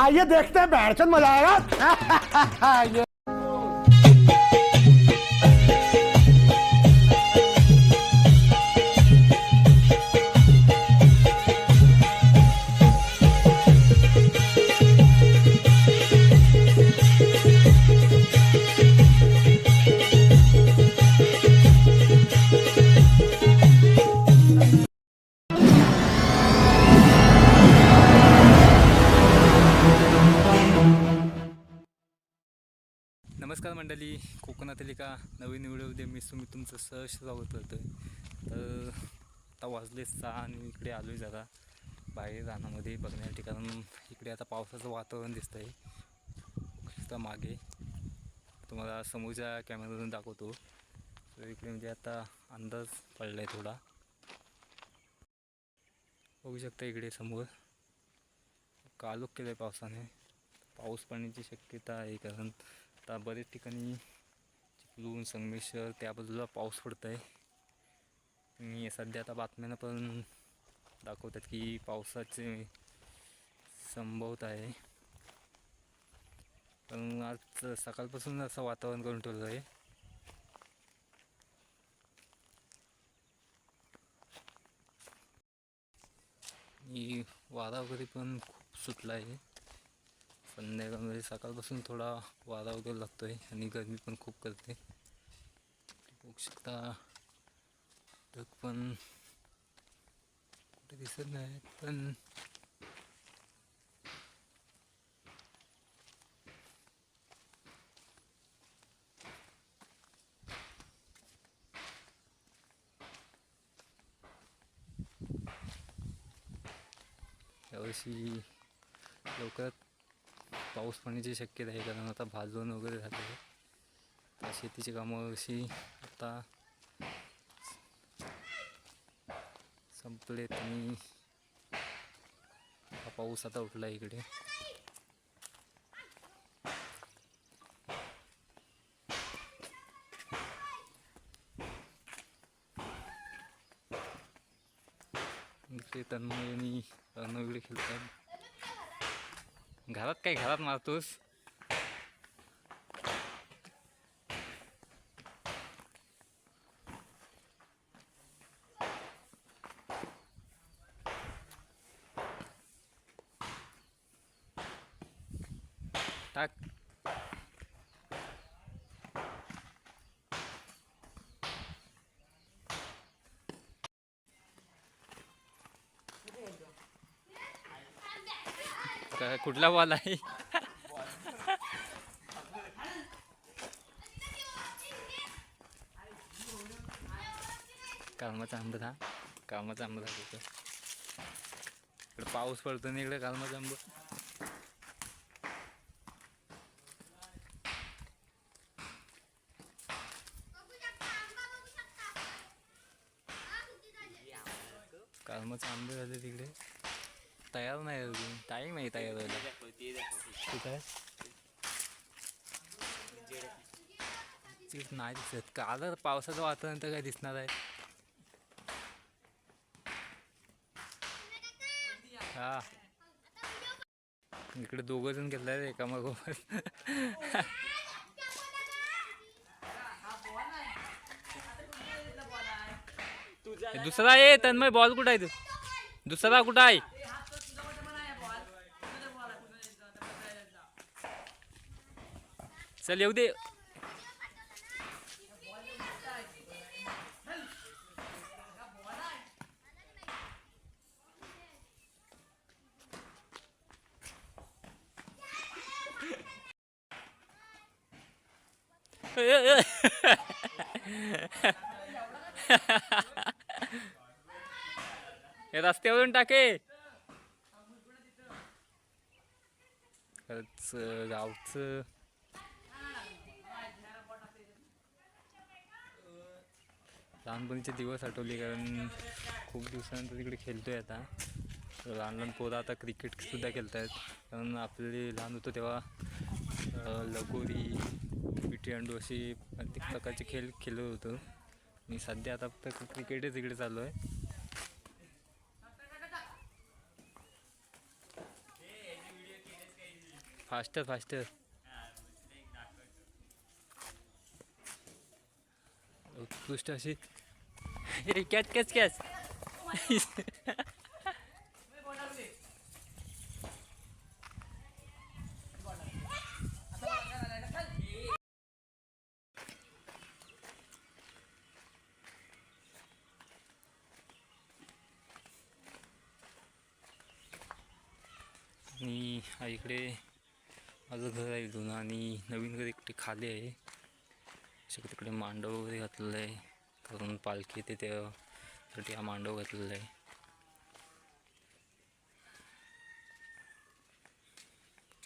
आइए देखते हैं बैठचंद मजा आएगा नमस्कार मंडळी कोकणातील एका नवीन व्हिडिओमध्ये मी तुम्ही तुमचं सहर्ष स्वागत करतो तर आता वाजले सहा आणि इकडे आलो आहे जरा बाहेर रानामध्ये बघण्यासाठी कारण इकडे आता पावसाचं वातावरण दिसतं आहे तर मागे. तुम्हाला समोरच्या कॅमेऱ्यातून दाखवतो. तर इकडे म्हणजे आता अंदाज पडला आहे थोडा. बघू शकता इकडे समोर. कालोख केलं आहे पावसाने. पाऊस पडण्याची शक्यता आहे कारण आता बरेच ठिकाणी चिपलून संगमेश्वर त्या बाजूला पाऊस पडत आहे मी सध्या आता बातम्यांना पण दाखवतात की पावसाचे संभवत आहे. पण आज सकाळपासून असं वातावरण करून ठेवलं आहे. वारा वगैरे पण खूप सुटला आहे संध्याकाळ सकाळपासून थोडा वारा वगैरे लागतो आहे आणि गरमी पण खूप करते बघू शकता ढग पण कुठे दिसत नाही पण यावर्षी लवकरात पाऊस पडण्याची शक्यता आहे कारण आता भाजवण वगैरे झाले आहे. तर शेतीची कामं अशी आता संपलेत आणि हा पाऊस आता उठला इकडे. इकडे तन्मय आणि खेळतात. घरात काय घरात मारतोस टाक काय कुठला बॉल आहे? कामाचा आंब था कामाचा आंब झाला इकडे इकडे पाऊस पडतो ना इकडे कालमाचा आंब. कालमाचा आंबे झाले तिकडे. तयार नाही अजून टाईम आहे तयार व्हायला कुठं आहे नाही दिसत काल पावसाचं वातावरण तर काय दिसणार आहे हा इकडे दोघं जण घेतलाय एका मागोमाग दुसरा आहे तन्मय बॉल कुठं आहे तू दुसरा कुठं आहे चल येऊ दे. हे रस्त्यावरून टाके. खरंच गावचं लहानपणीचे दिवस आठवले कारण खूप दिवसानंतर तिकडे आहे आता. लहान लहान पोरं आता क्रिकेटसुद्धा खेळत आहेत कारण आपले लहान होतो तेव्हा लगोरी विटी अंडू असे प्रत्येक प्रकारचे खेळ खेळत होतो. मी सध्या आता फक्त क्रिकेटच इकडे चालू आहे फास्टर फास्टर. उत्कृष्ट अशी. Catch catch catch. आणि इकडे माझं घर आहे जुनं आणि नवीन घर इकडे खाली आहे. तिकडे मांडव वगैरे घातलेलं आहे कारण पालखी येते त्यासाठी हा मांडव घातलेला आहे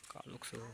कालोख सर